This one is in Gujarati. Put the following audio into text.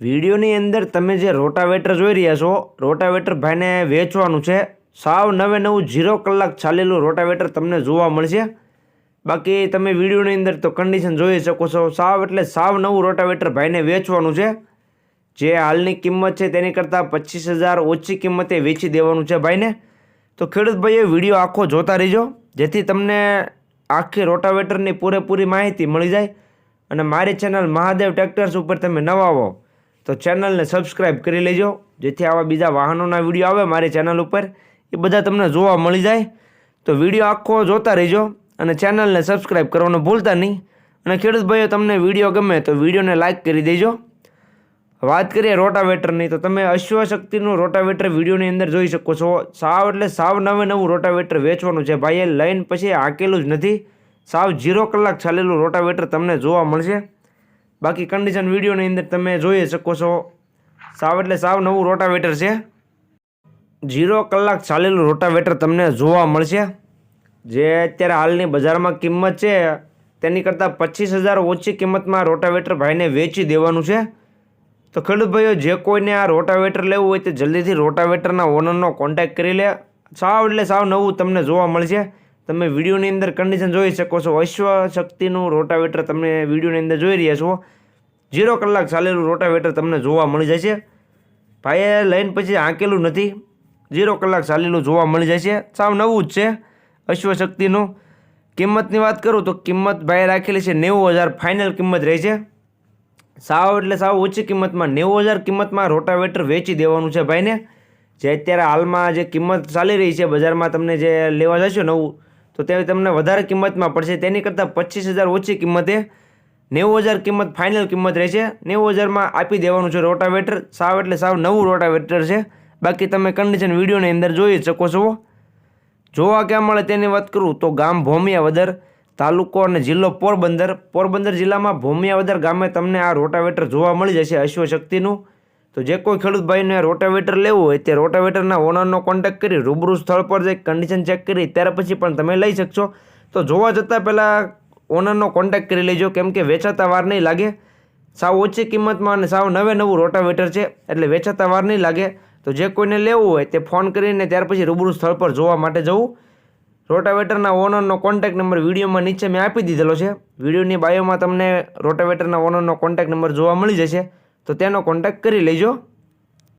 વિડીયોની અંદર તમે જે રોટાવેટર જોઈ રહ્યા છો, રોટાવેટર ભાઈને વેચવાનું છે. સાવ નવે નવું ઝીરો કલાક ચાલેલું રોટાવેટર તમને જોવા મળશે. બાકી તમે વિડીયોની અંદર તો કન્ડિશન જોઈ શકો છો. સાવ એટલે સાવ નવું રોટાવેટર ભાઈને વેચવાનું છે. જે હાલની કિંમત છે તેની કરતાં પચીસ હજાર ઓછી કિંમતે વેચી દેવાનું છે ભાઈને. તો ખેડૂત ભાઈએ વીડિયો આખો જોતા રહીજો. જેથી તમને આખી રોટાવેટરની પૂરેપૂરી માહિતી મળી જાય. અને મારી ચેનલ મહાદેવ ટ્રેક્ટર્સ ઉપર તમે નવા આવો તો ચેનલને સબસ્ક્રાઈબ કરી લેજો. જેથી આવા બીજા વાહનોના વીડિયો આવે મારી ચેનલ ઉપર. એ બધા તમને જોવા મળી જાય. તો વીડિયો આખો જોતા રહેજો અને ચેનલને સબસ્ક્રાઈબ કરવાનું ભૂલતા નહીં. અને ખેડૂત ભાઈઓ તમને વીડિયો ગમે તો વિડીયોને લાઇક કરી દેજો. વાત કરીએ રોટાવેટરની, તો તમે અશ્વશક્તિનું રોટાવેટર વિડીયોની અંદર જોઈ શકો છો. સાવ એટલે સાવ નવે નવું રોટાવેટર વેચવાનું છે ભાઈએ. લઈને પછી આકેલું જ નથી. સાવ ઝીરો કલાક ચાલેલું રોટાવેટર તમને જોવા મળશે. બાકી કન્ડિશન વિડીયોની અંદર તમે જોઈ શકો છો. સાવ એટલે સાવ નવું રોટાવેટર છે. ઝીરો કલાક ચાલેલું રોટાવેટર તમને જોવા મળશે. જે અત્યારે હાલની બજારમાં કિંમત છે, તેની કરતાં પચીસ હજાર ઓછી કિંમતમાં રોટાવેટર ભાઈને વેચી દેવાનું છે. તો ખેડૂત જે કોઈને આ રોટાવેટર લેવું હોય તે જલ્દીથી રોટાવેટરના ઓનરનો કોન્ટેક્ટ કરી લે. સાવ એટલે સાવ નવું તમને જોવા મળશે. તમે વિડીયોની અંદર કન્ડિશન જોઈ શકો છો. અશ્વ શક્તિનું રોટાવેટર તમે વિડીયોની અંદર જોઈ રહ્યા છો. ઝીરો કલાક ચાલેલું રોટાવેટર તમને જોવા મળી જશે ભાઈએ લઈને પછી આંકેલું નથી. ઝીરો કલાક ચાલેલું જોવા મળી જશે સાવ નવું જ છે અશ્વશક્તિનું. કિંમતની વાત કરું તો કિંમત ભાઈએ રાખેલી છે નેવું હજાર ફાઇનલ કિંમત રહી છે. સાવ એટલે સાવ ઓછી કિંમતમાં નેવું હજાર કિંમતમાં રોટાવેટર વેચી દેવાનું છે ભાઈને. જે અત્યારે હાલમાં જે કિંમત ચાલી રહી છે બજારમાં તમને જે લેવા જશો નવું, તો તે તમને વધારે કિંમતમાં પડશે. તેની કરતાં પચીસ હજાર ઓછી કિંમતે નેવું હજાર કિંમત ફાઇનલ કિંમત રહેશે. નેવું હજારમાં આપી દેવાનું છે રોટાવેટર. સાવ એટલે સાવ નવું રોટાવેટર છે. બાકી તમે કન્ડિશન વિડીયોની અંદર જોઈ શકો છો. જોવા ક્યાં મળે તેની વાત કરું તો ગામ ભોમિયાવદર તાલુકો અને જિલ્લો પોરબંદર. પોરબંદર જિલ્લામાં ભોમિયાવદર ગામે તમને આ રોટાવેટર જોવા મળી જશે અશ્વશક્તિનું. તો જે કોઈ ખેડૂત ભાઈને રોટાવેટર લેવું હોય તે રોટાવેટરના ઓનરનો કોન્ટેક્ટ કરી રૂબરૂ સ્થળ પર જઈ કન્ડિશન ચેક કરી. ત્યાર પછી પણ તમે લઈ શકશો. તો જોવા જતાં પહેલાં ઓનરનો કોન્ટેક્ટ કરી લેજો, કેમ કે વેચાતા વાર નહીં લાગે. સાવ ઓછી કિંમતમાં અને સાવ નવે નવું રોટાવેટર છે, એટલે વેચાતા વાર નહીં લાગે. તો જે કોઈને લેવું હોય તે ફોન કરીને ત્યાર પછી રૂબરૂ સ્થળ પર જોવા માટે જવું. રોટાવેટરના ઓનરનો કોન્ટેક્ટ નંબર વિડીયોમાં નીચે મેં આપી દીધેલો છે. વિડીયોની બાયોમાં તમને રોટાવેટરના ઓનરનો કોન્ટેક્ટ નંબર જોવા મળી જશે. તો તેનો કોન્ટેક્ટ કરી લેજો.